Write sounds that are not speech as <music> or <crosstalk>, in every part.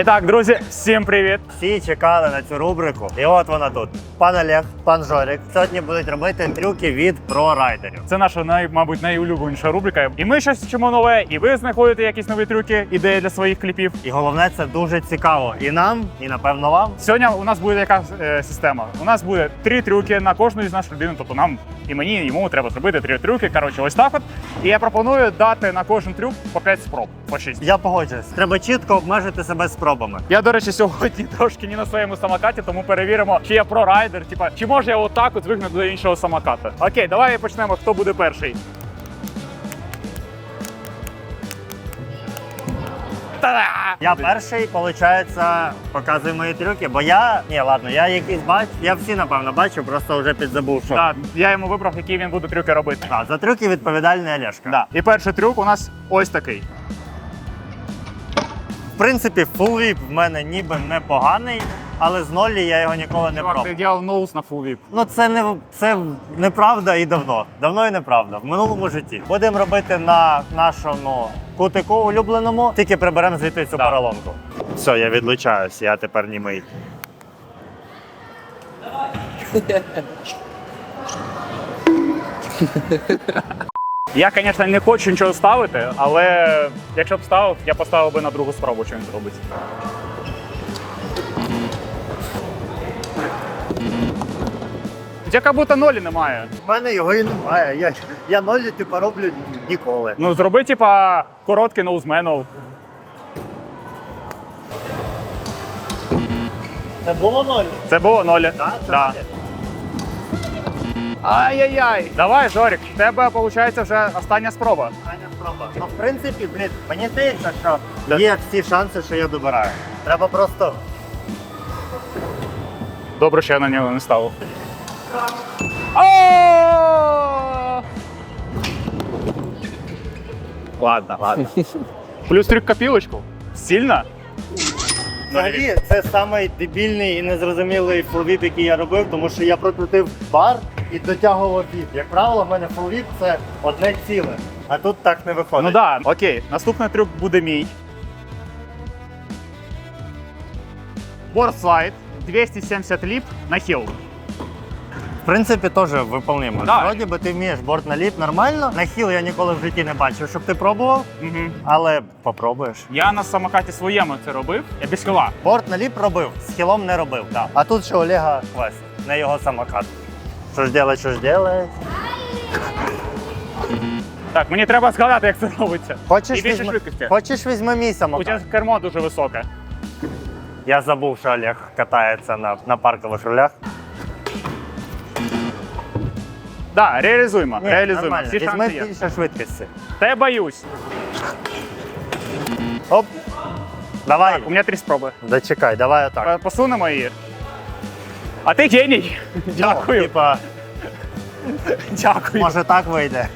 І так, друзі, всім привіт! Всі чекали на цю рубрику, і от вона тут. Пан Олег, пан Жорик. Сьогодні будуть робити трюки від прорайдерів. Це наша най, мабуть, найулюбленіша рубрика. І ми щось вчимо нове, і ви знаходите якісь нові трюки, ідеї для своїх кліпів. І головне, це дуже цікаво і нам, і напевно вам. Сьогодні у нас буде яка е, система. У нас буде три трюки на кожну із наших людини. Тобто нам і мені, і йому треба зробити три трюки. Коротше, ось так от. І я пропоную дати на кожен трюк по 5 спроб, по 6. Я погоджуюсь. Треба чітко обмежити себе спробами. Я, до речі, сьогодні <laughs> трошки не на своєму самокаті, тому перевіримо, чи я прорайдер, типа, чи може я отак от звикнути до іншого самоката. Окей, давай почнемо. Хто буде перший? Та-да! Я перший, виходить, показую мої трюки, бо я. Ні, ладно, я якісь бачу. Я всі, напевно, бачу, просто вже підзабув, що. Так, я йому вибрав, які він буде трюки робити. А, за трюки відповідальний Олешка. Да. І перший трюк у нас ось такий. В принципі, фулвіп в мене ніби непоганий, але з нолі я його ніколи не Чувак, ти діяв ноус на фул віп. Ну це не це неправда і давно. Давно і неправда. В минулому житті. Будемо робити на нашому кутику улюбленому, тільки приберемо звідти цю Да. поролонку. Все, я відлучаюсь, я тепер німий. <laughs> Я, звісно, не хочу нічого ставити, але якщо б ставив, я поставив би на другу спробу, що він зробить. Як будто нолі немає. У мене його і немає. Я, я нолі типу роблю ніколи. Ну, зроби, типа, короткий ноузменов. Це було ноль. Це було нолі. Так? Да. Ай-яй-яй. Давай, Жорик, в тебе виходить вже остання спроба. Остання спроба. Ну, в принципі, блін, мені здається, що Да. є всі шанси, що я добираю. Треба просто. Добре, що я на нього не ставив. О! Ладно, ладно. <laughs> Плюс трюк копілочку. Сильно? Взагалі, це самий дебільний і незрозумілий фулвіп, який я робив, тому що я прокрутив бар і дотягував віп. Як правило, в мене фулвіп це одне ціле. А тут так не виходить. Ну так, да. окей. Наступний трюк буде мій. Бордслайд. 270 ліп на хіл. В принципі, теж виповнимо. Да. Вроді би ти вмієш борт на ліп нормально. На хіл я ніколи в житті не бачив, щоб ти пробував, Угу. але попробуєш. Я на самокаті своєму це робив, я без хіла. Борт на ліп робив, з хілом не робив. Да. А тут ще Олега квест, не його самокат. Що ж делать, що ж делать. Так, мені треба згадати, як це робиться. Хочеш, І більше візьми- швидкості. Хочеш візьми мій У самокат? тебе кермо дуже високе. Я забув, що Олег катається на, на паркових рулях. Да, реалізуємо. Ні, реалізуємо. нормально. Всі Візьми шанси є. більше швидкості. Та я боюсь. Оп. Давай. Так, у мене три спроби. Зачекай, давай отак. Е, Посунемо її. А ти геній. Дякую. Типа, Дякую. може так вийде.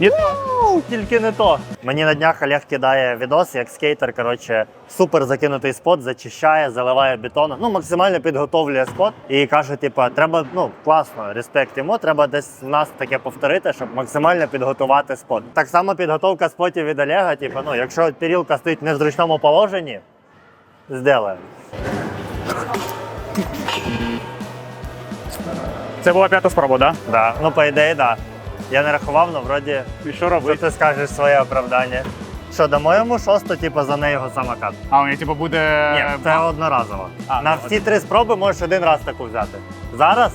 Ні. Тільки не то. Мені на днях Олег кидає відос, як скейтер, коротше, супер закинутий спот, зачищає, заливає бетоном. Ну, максимально підготовлює спот і каже: типа, треба, ну класно, респект йому. Треба десь в нас таке повторити, щоб максимально підготувати спот. Так само підготовка спотів від Олега, типа, ну, якщо тарілка стоїть не в зручному положенні, зделаємо. Це була п'ята спроба, так? Да. Ну, по ідеї, так. Да. Я не рахував, але вроді Да? І що Що ти скажеш своє оправдання? Що, дамо йому шосту, типу, за неї його самокат? А, у типу буде. Ні, це одноразово. А, На ну, всі три спроби можеш один раз таку взяти. Зараз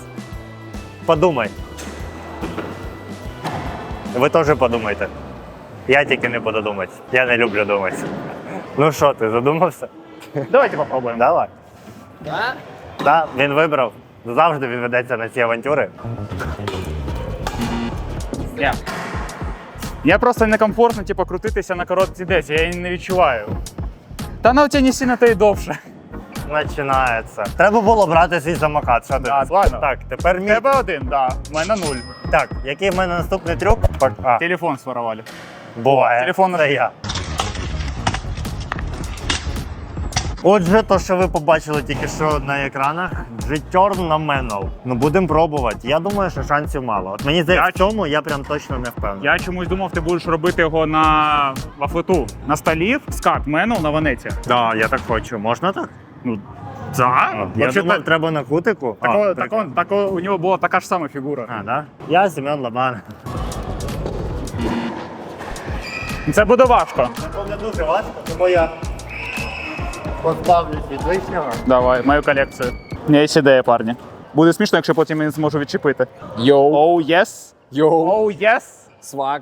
подумай. Ви теж подумайте. Я тільки не буду думати. Я не люблю думати. Ну що, ти задумався? Давайте попробуємо. Давай. Так? Так, він вибрав. Завжди він ведеться на ці авантюри. Ні. Я просто некомфортно, типу, крутитися на короткій десі, я її не відчуваю. Та на не сильно та й довше. Починається. Треба було брати свій самокат. Що ти? Ладно. Так, тепер мій. тебе один, да. У мене нуль. Так, який в мене наступний трюк? А, Телефон своровали. буває. телефон це я. Отже, то, що ви побачили тільки що на екранах, G-Turn на Manual. Ну будемо пробувати. Я думаю, що шансів мало. От мені здається, Я- в цьому я прям точно не впевнений. Я чомусь думав, ти будеш робити його на вафлету. На столі, скат, мену на ванеті. Да, я так хочу. Можна так? Ну, так. Я Вообще, думав, так, треба на кутику. А, такого, прикольно. такого, такого, у нього була така ж сама фігура. А, да? Я Семен Лобан. Це буде важко. Це буде дуже важко, тому я від лишнього. Давай, мою колекцію. У мене є ідея, парні. Буде смішно, якщо потім я не зможу відчепити. Йоу. Оу, єс. Йоу. Оу, єс. Сваг.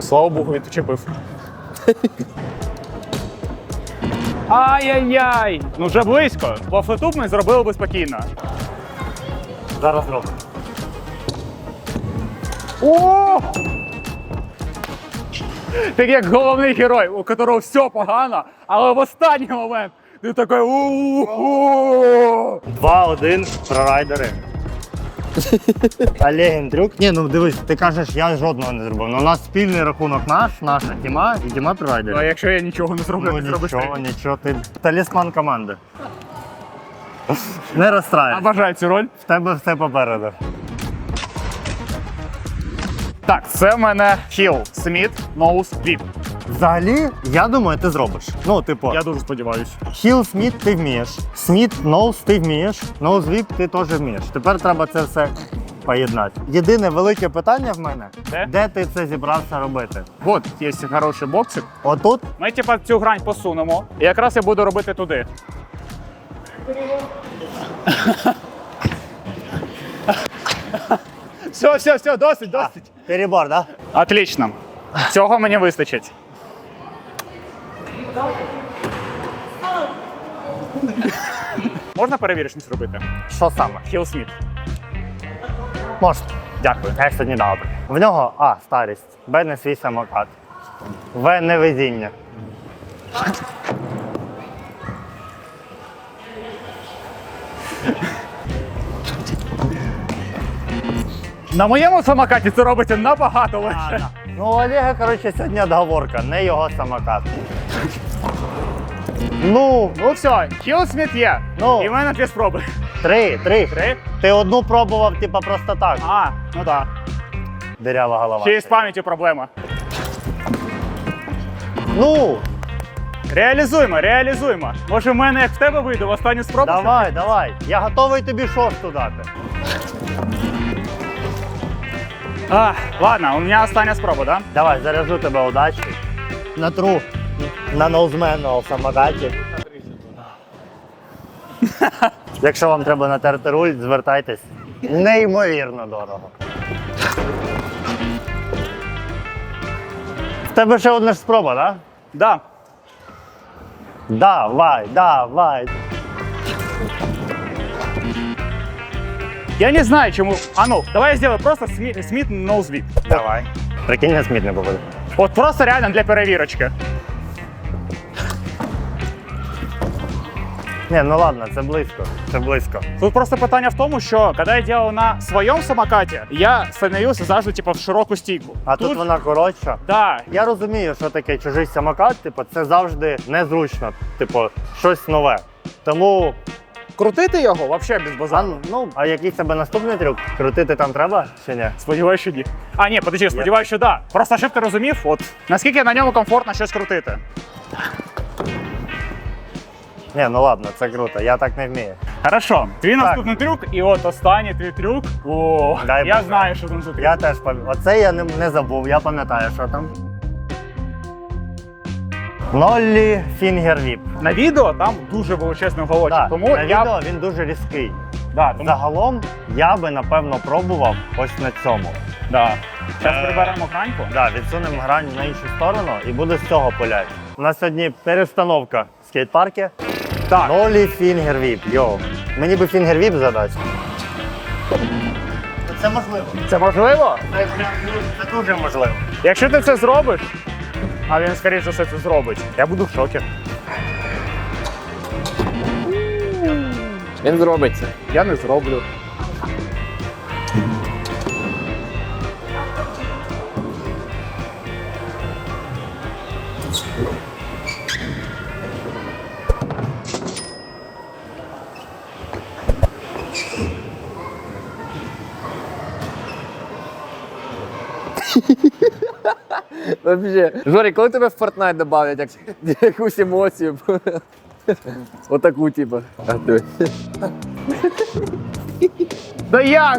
Слава Богу, відчепив. Ай-яй-яй! Ну вже близько. Вафлету б ми зробили би спокійно. Зараз робимо. О! Ти як головний герой, у которого все погано, але в останній момент ти такий у-у-у. 2-1 прорайдери. Олегін трюк. Ні, ну дивись, ти кажеш, я жодного не зробив. Ну, у нас спільний рахунок наш, наша Тіма і Тіма Ну, а якщо я нічого не зроблю, Ну ти зробиш ти. нічого, нічого, ти талісман команди. Не розстраюй. Обажаю цю роль. В тебе все попереду. Так, це в мене Хіл Сміт Ноус Віп. Взагалі, я думаю, ти зробиш. Ну, типу, Я дуже сподіваюся. Хіл Сміт ти вмієш. Сміт, ноус ти вмієш. Ноус віп ти теж вмієш. Тепер треба це все поєднати. Єдине велике питання в мене, Де? де ти це зібрався робити? От є хороший боксик. Отут? Ми типа цю грань посунемо. І якраз я буду робити туди. Все, все, все, досить, досить. Перебор, да? Отлично. Цього мені вистачить. Можна перевірочність робити? Що саме? Хіл Сміт. Можна. Дякую. Я сьогодні добре. В нього А. Старість. Б. Не свій самокат. В. Невезіння. На моєму самокаті це робиться набагато легше. Ну, у Олега, коротше, сьогодні отговорка, не його самокат. Ну, Ну все, Хіл Сміт є. Ну. І в мене дві спроби. три, три. Три. Ти одну пробував, типа, просто так. А, ну так. Дирява голова. Ще й з пам'яттю проблема. Ну, Реалізуємо, реалізуємо. Може, в мене як в тебе вийде в останню спробу? давай, давай. Я готовий тобі шосту дати. А, ладно, у мене остання спроба, да? Давай, заряджу тебе удачі. Натру на ноузмену в самокаті. <laughs> Якщо вам треба натерти руль, звертайтесь. Неймовірно дорого. В тебе ще одна ж спроба, так? Да. Давай, давай. Я не знаю, чому. А ну, давай я сделаю просто Сміт, Сміт ноузвіп. Давай. Прикинь, я сміт не попаду. От просто реально для перевірочки. Ні, ну ладно, це близько. Це близько. Тут просто питання в тому, що коли я делал на своєму самокаті, я становився завжди типу, в широку стійку. А тут, вона коротша. Да, Я розумію, що таке чужий самокат, типу, це завжди незручно, типу, щось нове. Тому, крутити його взагалі без а, ну, а який в тебе наступний трюк? Крутити там треба чи ні? Сподіваюся, що ні. А, ні, подожди, сподіваюся, що да. Просто щоб ти розумів, от наскільки на ньому комфортно щось крутити. Ні, ну ладно, це круто, я так не вмію. Хорошо, твій наступний трюк, і от останній твій трюк. О, Дай я Боже. знаю, що там за трюк. Я теж пам'ятаю. Оце я не, не забув, я пам'ятаю, що там. Ноллі фінгер віп. На відео там дуже величезний уголочок. Да, тому на я відео він дуже різкий. да, тому, Загалом я би напевно пробував ось на цьому. да. Зараз Е, приберемо граньку. Да, відсунемо грань на іншу сторону і буде з цього пуляти. У нас сьогодні перестановка в скейт-парки. Так. Нолі фінгер віп. Йоу. Мені би фінгер віп задати. Це можливо. Це можливо? Це, це дуже можливо. Якщо ти це зробиш, а він, скоріш все, це зробить. Я буду в шокі. Він зробить це. Я не зроблю. <laughs> <laughs> Вообще. Жорик, коли тебе в Fortnite добавлять як, якусь емоцію? <laughs> Отаку, типу. <laughs> Да я!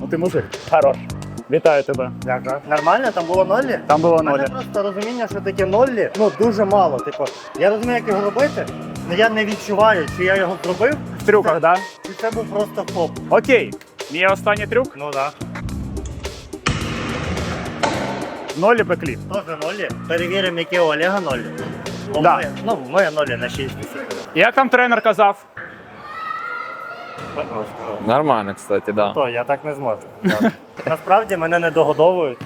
ну ти мужик. Хорош. Вітаю тебе. Дякую. Нормально, там було нолі? Там було нолі. просто розуміння, що таке нолі, ну дуже мало. Типу, я розумію, як його робити, але я не відчуваю, чи я його зробив, В трюках, да? чи це був просто хоп. Окей. Мій останній трюк. Ну так. Нолі бекліп. Да. Теж нолі. Перевіримо, які у Олега нолі. Бо Да. моє- ну, моє нолі на 6 тисяч. Як там тренер казав? Нормально, кстати, да. То, я так не зможу. Так. Насправді мене не догодовують.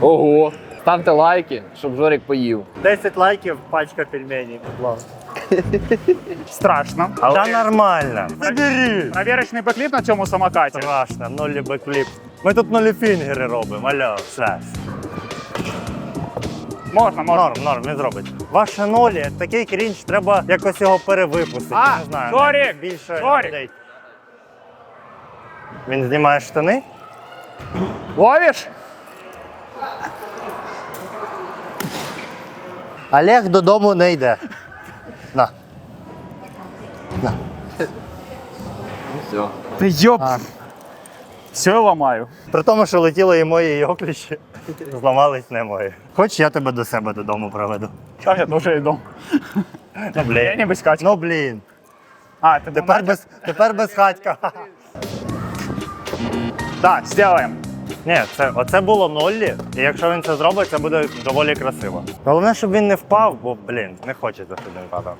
Ого. Ставте лайки, щоб Жорик поїв. 10 лайків, пачка пельменей, будь ласка. <laughs> Страшно. Та нормально. Забери. Провірочний бекліп на цьому самокаті. Страшно, нолі бекліп. Ми тут нолі фінгери робимо, алло, все. Можна, можна. Норм, норм, не зробить. Ваше нолі, такий крінж, треба якось його перевипустити. А, не знаю. Жорік, більше Жорік. людей. Він знімає штани? Ловиш? Олег додому не йде. На. Все. Ти йоп. А. Все ламаю. При тому, що летіло і мої, і окліші, зламались не мої. Хоч я тебе до себе додому проведу. Зараз я теж йду. Ну, Я не без. Ну, блін. А, Тепер без, тепер без хатька. Так, сделаем. Ні, це, оце було ноллі, і якщо він це зробить, це буде доволі красиво. Головне, щоб він не впав, бо, блін, не хочеться, щоб він падав.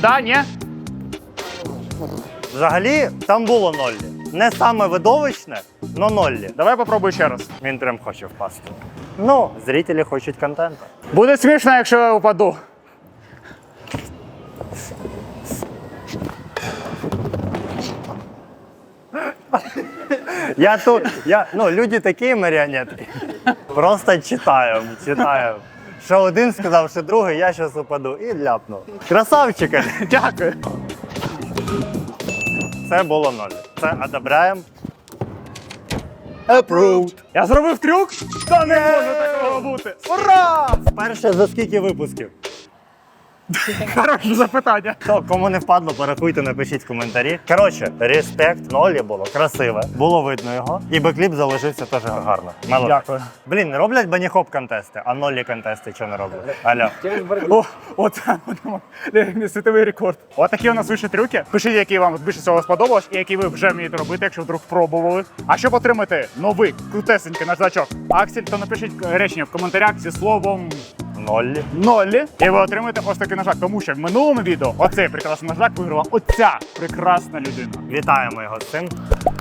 Да, ні? Взагалі, там було ноллі. Не саме видовищне, но ноллі. Давай попробуй ще раз. Він прям хоче впасти. Ну, зрителі хочуть контенту. Буде смішно, якщо я упаду. Я тут, я, ну, люди такі маріонетки. Просто читаю, читаю. Що один сказав, що другий, я зараз упаду і ляпнув. Красавчика! Дякую. Це було ноль. Це одобряємо. Approved. Я зробив трюк? Та не може такого бути. Ура! Перше за скільки випусків? Хороше запитання. То, кому не впадло, порахуйте, напишіть в коментарі. Коротше, респект, нолі було красиве, було видно його. І бекліп залишився теж гарно. Молодець. Дякую. Блін, не роблять баніхоп контести, а нолі контести що не роблять? Алло. О, оце будемо. Світовий рекорд. Отакі у нас вийшли трюки. Пишіть, які вам більше всього сподобалось і які ви вже вмієте робити, якщо вдруг пробували. А щоб отримати новий крутесенький наждачок Аксель, то напишіть речення в коментарях зі словом Нолі. нолі, і ви отримаєте ось такий нажак. Тому що в минулому відео оцей прекрасний нажак виграла оця прекрасна людина. Вітаємо його з цим.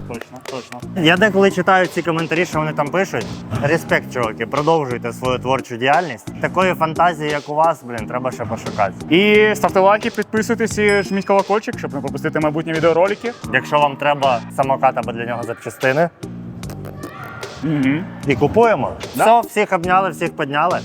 Точно, точно. Я деколи читаю ці коментарі, що вони там пишуть. Респект, чуваки, продовжуйте свою творчу діяльність. Такої фантазії, як у вас, блін, треба ще пошукати. І ставте лайки, підписуйтесь і жміть колокольчик, щоб не пропустити майбутні відеоролики. Якщо вам треба самокат або для нього запчастини, Угу. і купуємо. Да. Все, всіх обняли, всіх підняли.